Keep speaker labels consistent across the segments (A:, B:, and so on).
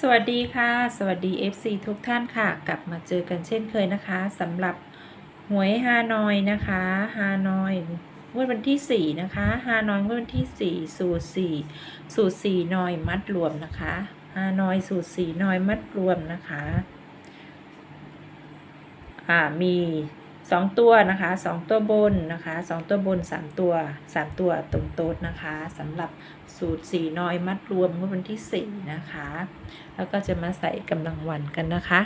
A: สวัสดีค่ะ สวัสดี FC ทุกท่านค่ะ กลับมาเจอกันเช่นเคยนะคะสำหรับหวยฮานอยนะคะฮานอยงวดวันที่ 4 นะคะฮานอยงวดวันที่ 4 สูตร 4 สูตร 4 นอยมัดรวมนะคะฮานอยสูตร 4 นอยมัดรวมนะคะ อ่ามี สองตัวนะคะสองตัวบนนะคะสองตัวบนสามตัวสามตัวตรงโต๊ดนะคะสำหรับสูตรสี่นอยมัดรวมเมื่อวันที่สี่นะคะ แล้วก็จะมาใส่กำลังวันกันนะคะ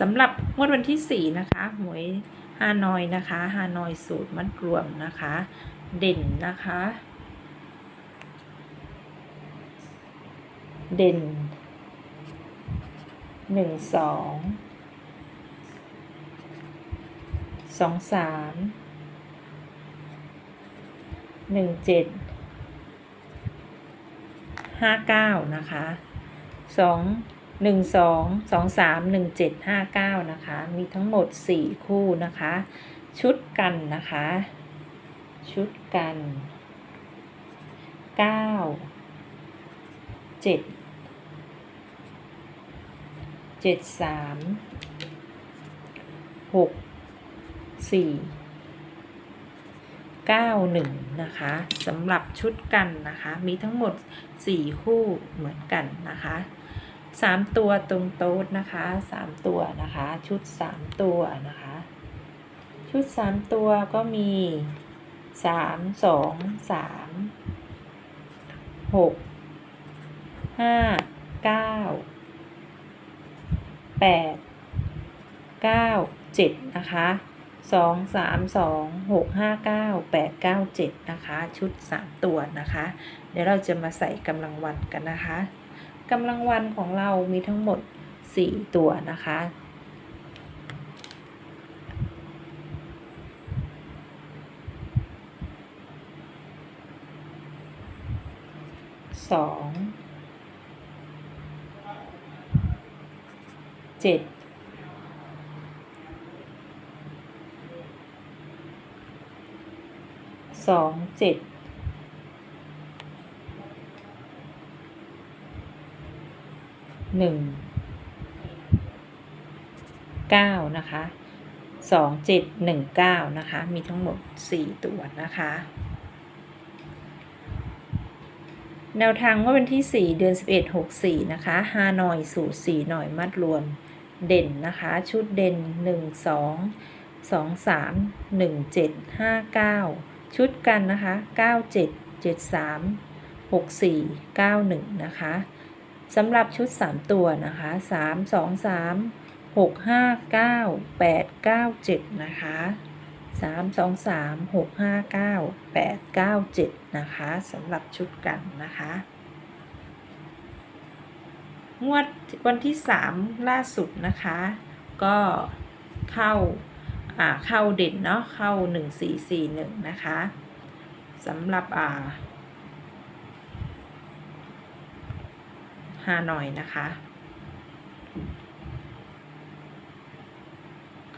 A: สำหรับงวดวันที่ 4 นะคะหวยฮานอยนะคะฮานอยสูตรมัดรวมนะคะ เด่นนะคะ เด่นหนึ่งสองสองสามหนึ่งเจ็ดห้าเก้านะคะสองหนึ่งสองสองสามหนึ่งเจ็ดห้าเก้านะคะ มีทั้งหมดสี่คู่นะคะ ชุดกันนะคะ ชุดกันเก้าเจ็ด เจ็ดสามหกสี่เก้าหนึ่งนะคะสำหรับชุดกันนะคะ มีทั้งหมดสี่คู่เหมือนกันนะคะสามตัวตรงโต๊ดนะคะสามตัวนะคะ ชุดสามตัวนะคะ ชุดสามตัวก็มีสามสองสามหกห้าเก้า แปดเก้าเจ็ดนะคะสองสามสองหกห้าเก้าแปดเก้าเจ็ดนะคะ ชุดสามตัวนะคะ เดี๋ยวเราจะมาใส่กำลังวันกันนะคะกำลังวันของเรามีทั้งหมดสี่ตัวนะคะสอง เจ็ดสองเจ็ดหนึ่งเก้านะคะสองเจ็ดหนึ่งเก้านะคะ มีทั้งหมดสี่ตัวนะคะ แนวทางว่าวันที่4เดือน11 64นะคะฮานอยสูตร4หน่อยมัดรวม เด่นนะคะ ชุดเด่น 1 2 2 3 1 7 5 9 ชุดกันนะคะ 9 7 7 3 6 4 9 1 นะคะสำหรับชุด 3 ตัวนะคะ 3 2 3 6 5 9 8 9 7 นะคะสามสองสามหกห้าเก้าแปดเก้าเจ็ดนะคะสำหรับชุดกันนะคะ งวดวันที่สามล่าสุดนะคะ ก็เข้าอ่าเข้าเด่นเนาะเข้าหนึ่งสี่สี่หนึ่งนะคะสำหรับอ่าฮานอยนะคะ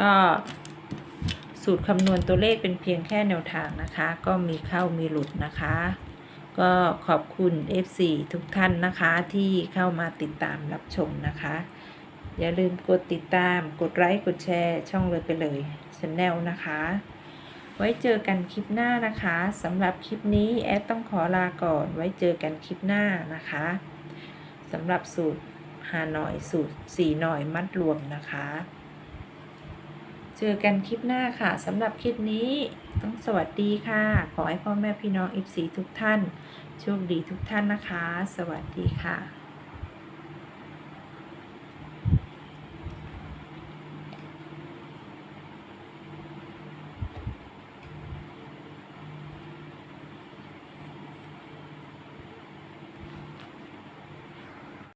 A: ก็สูตรคำนวณตัวเลขเป็นเพียงแค่แนวทางนะคะ ก็มีเข้ามีหลุดนะคะ ก็ขอบคุณ FC ทุกท่านนะคะที่เข้ามาติดตามรับชมนะคะ อย่าลืมกดติดตาม กดไลค์ กดแชร์ ช่องเลยไปเลยชแนลนะคะ ไว้เจอกันคลิปหน้านะคะสำหรับคลิปนี้แอดต้องขอลาก่อน ไว้เจอกันคลิปหน้านะคะสำหรับสูตรหาหน่อยสูตรสี่หน่อยมัดรวมนะคะ เจอกันคลิปหน้าค่ะสำหรับคลิปนี้ต้องสวัสดีค่ะ ขอให้พ่อแม่พี่น้องอิบซีทุกท่าน โชคดีทุกท่านนะคะ สวัสดีค่ะ